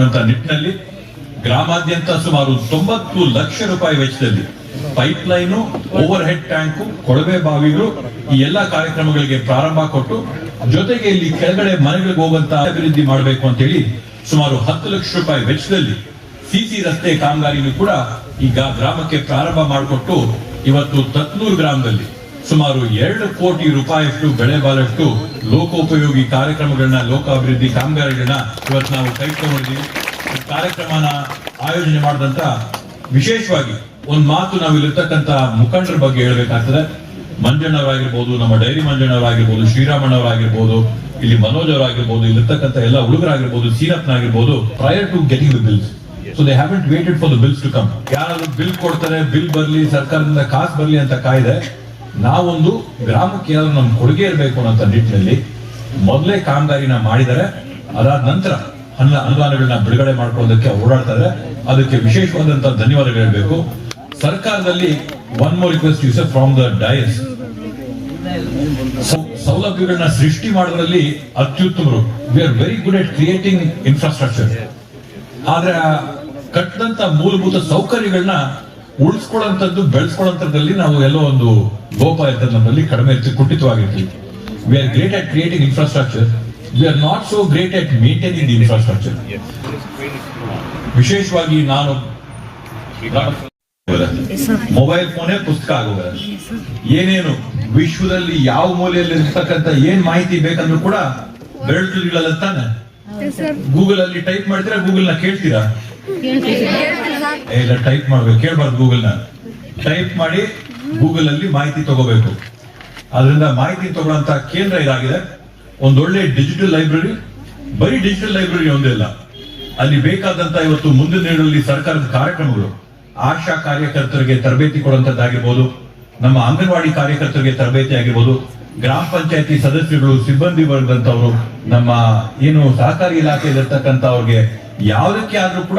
ನಿಟ್ಟಿನಲ್ಲಿ ಗ್ರಾಮಾದ್ಯಂತ ಸುಮಾರು ತೊಂಬತ್ತು ಲಕ್ಷ ರೂಪಾಯಿ ವೆಚ್ಚದಲ್ಲಿ pipeline overhead tank ಕೊಳವೆ ಬಾವಿಗಳು ಈ ಎಲ್ಲಾ ಕಾರ್ಯಕ್ರಮಗಳಿಗೆ ಪ್ರಾರಂಭ ಕೊಟ್ಟು ಜೊತೆಗೆ ಇಲ್ಲಿ ಕೆಳಗಡೆ ಮನೆಗಳಿಗೆ ಹೋಗುವಂತ ಅಭಿವೃದ್ಧಿ ಮಾಡಬೇಕು ಅಂತ ಹೇಳಿ ಸುಮಾರು ಹತ್ತು ಲಕ್ಷ ರೂಪಾಯಿ ವೆಚ್ಚದಲ್ಲಿ ಸಿಸಿ ರಸ್ತೆ ಕಾಮಗಾರಿನೂ ಕೂಡ ಈಗ ಗ್ರಾಮಕ್ಕೆ ಪ್ರಾರಂಭ ಮಾಡಿಕೊಟ್ಟು ಇವತ್ತು ತತ್ನೂರು ಗ್ರಾಮದಲ್ಲಿ ಸುಮಾರು ಎರಡು ಕೋಟಿ ರೂಪಾಯಿಯಷ್ಟು ಬೆಳೆ ಬಾಳಷ್ಟು ಲೋಕೋಪಯೋಗಿ ಕಾರ್ಯಕ್ರಮಗಳನ್ನ, ಲೋಕಾಭಿವೃದ್ಧಿ ಕಾಮಗಾರಿಗಳನ್ನ ಇವತ್ತು ನಾವು ಕೈ ತಗೊಂಡಿದ್ದೀವಿ ಈ ಕಾರ್ಯಕ್ರಮನ ಆಯೋಜನೆ ಮಾಡಿದಂತ ವಿಶೇಷವಾಗಿ ಒಂದ್ ಮಾತು ನಾವು ಇಲ್ಲಿರ್ತಕ್ಕಂತ ಮುಖಂಡರ ಬಗ್ಗೆ ಹೇಳ್ಬೇಕಾಗ್ತದೆ. ಮಂಜಣ್ಣವರಾಗಿರ್ಬೋದು, ನಮ್ಮ ಡೈರಿ ಮಂಜಣ್ಣವರಾಗಿರ್ಬೋದು, ಶ್ರೀರಾಮಣ್ಣವರಾಗಿರ್ಬೋದು, ಇಲ್ಲಿ ಮನೋಜ್ ಅವರಾಗಿರ್ಬೋದು, ಇಲ್ಲಿರ್ತಕ್ಕಂಥ ಎಲ್ಲ ಹುಡುಗರಾಗಿರ್ಬೋದು ಸೀರಪ್ನಾಗಿರ್ಬೋದು prior to getting the bills so they haven't waited for the bills to come ಯಾರಾದ್ರೂ ಬಿಲ್ ಕೊಡ್ತಾರೆ ಬಿಲ್ ಬರ್ಲಿ, ಸರ್ಕಾರದಿಂದ ಕಾಸು ಬರ್ಲಿ ಅಂತ ಕಾಯ್ದೆ ನಾವೊಂದು ಗ್ರಾಮಕ್ಕೆ ಏನಾದ್ರು ನಮ್ಮ ಕೊಡುಗೆ ಇರಬೇಕು ಅನ್ನೋ ನಿಟ್ಟಿನಲ್ಲಿ ಮೊದಲೇ ಕಾಮಗಾರಿನ ಮಾಡಿದರೆ, ಅದಾದ ನಂತರ ಅನ್ನ ಅನುದಾನಗಳನ್ನ ಬಿಡುಗಡೆ ಮಾಡ್ಕೊಳ್ಳೋದಕ್ಕೆ ಓಡಾಡ್ತಾರೆ ಅದಕ್ಕೆ ವಿಶೇಷವಾದಂತಹ ಧನ್ಯವಾದಗಳು ಹೇಳಬೇಕು. ಸರ್ಕಾರದಲ್ಲಿ one more request you from the dais ಸೌಲಭ್ಯಗಳನ್ನ ಸೃಷ್ಟಿ ಮಾಡೋದ್ರಲ್ಲಿ ಅತ್ಯುತ್ತಮರು. We are very good at creating infrastructure ಆದ್ರೆ ಕಟ್ಟದಂತ ಮೂಲಭೂತ ಸೌಕರ್ಯಗಳನ್ನ ಉಳಿಸ್ಕೊಳ್ಳೋಂಥದ್ದು ಬೆಳೆಸ್ಕೊಳ್ಳೋಂಥದ್ದಲ್ಲಿ ನಾವು ಎಲ್ಲೋ ಒಂದು ಲೋಪ ಇರ್ತದೆ ನಮ್ಮಲ್ಲಿ ಕಡಿಮೆ ಇರ್ತೀವಿ ಕುಂಠಿತವಾಗಿರ್ತೀವಿ. We are great at creating infrastructure we are not so great at maintaining the infrastructure ವಿಶೇಷವಾಗಿ ನಾನು ಮೊಬೈಲ್ ಫೋನೇ ಪುಸ್ತಕ ಆಗೋದ ಏನೇನು ವಿಶ್ವದಲ್ಲಿ ಯಾವ ಮೂಲೆಯಲ್ಲಿ ಇರ್ತಕ್ಕಂಥ ಏನ್ ಮಾಹಿತಿ ಬೇಕಂದ್ರೂ ಕೂಡ ಬೆಳ್ತುಗಳಲ್ಲ ತಾನೇ. ಗೂಗಲ್ ಅಲ್ಲಿ ಟೈಪ್ ಮಾಡಿದ್ರೆ ಗೂಗಲ್ನ ಕೇಳ್ತೀರಾ? ಇಲ್ಲ ಟೈಪ್ ಮಾಡ್ಬೇಕು. ಕೇಳ್ಬಾರ್ದು ಗೂಗಲ್ನ ಟೈಪ್ ಮಾಡಿ ಗೂಗಲ್ ಅಲ್ಲಿ ಮಾಹಿತಿ ತಗೋಬೇಕು. ಅದರಿಂದ ಮಾಹಿತಿ ತಗೊಳ್ಳೋಂತ ಕೇಂದ್ರ ಇದಾಗಿದೆ. ಒಂದೊಳ್ಳೆ ಡಿಜಿಟಲ್ ಲೈಬ್ರರಿ ಬರೀ ಡಿಜಿಟಲ್ ಲೈಬ್ರರಿ ಒಂದೇ ಇಲ್ಲ ಅಲ್ಲಿ ಬೇಕಾದಂತ ಇವತ್ತು ಮುಂದಿನ ದಿನಗಳಲ್ಲಿ ಸರ್ಕಾರದ ಕಾರ್ಯಕ್ರಮಗಳು. ಆಶಾ ಕಾರ್ಯಕರ್ತರಿಗೆ ತರಬೇತಿ ಕೊಡುವಂತದ್ದಾಗಿರ್ಬೋದು ನಮ್ಮ ಅಂಗನವಾಡಿ ಕಾರ್ಯಕರ್ತರಿಗೆ ತರಬೇತಿ ಆಗಿರ್ಬೋದು, ಗ್ರಾಮ ಪಂಚಾಯತಿ ಸದಸ್ಯರು ಸಿಬ್ಬಂದಿ ವರ್ಗದಂತವರು ನಮ್ಮ ಏನು ಸಹಕಾರಿ ಇಲಾಖೆಯಲ್ಲಿರ್ತಕ್ಕಂಥ ಅವ್ರಿಗೆ ಯಾವುದಕ್ಕೆ ಆದ್ರೂ ಕೂಡ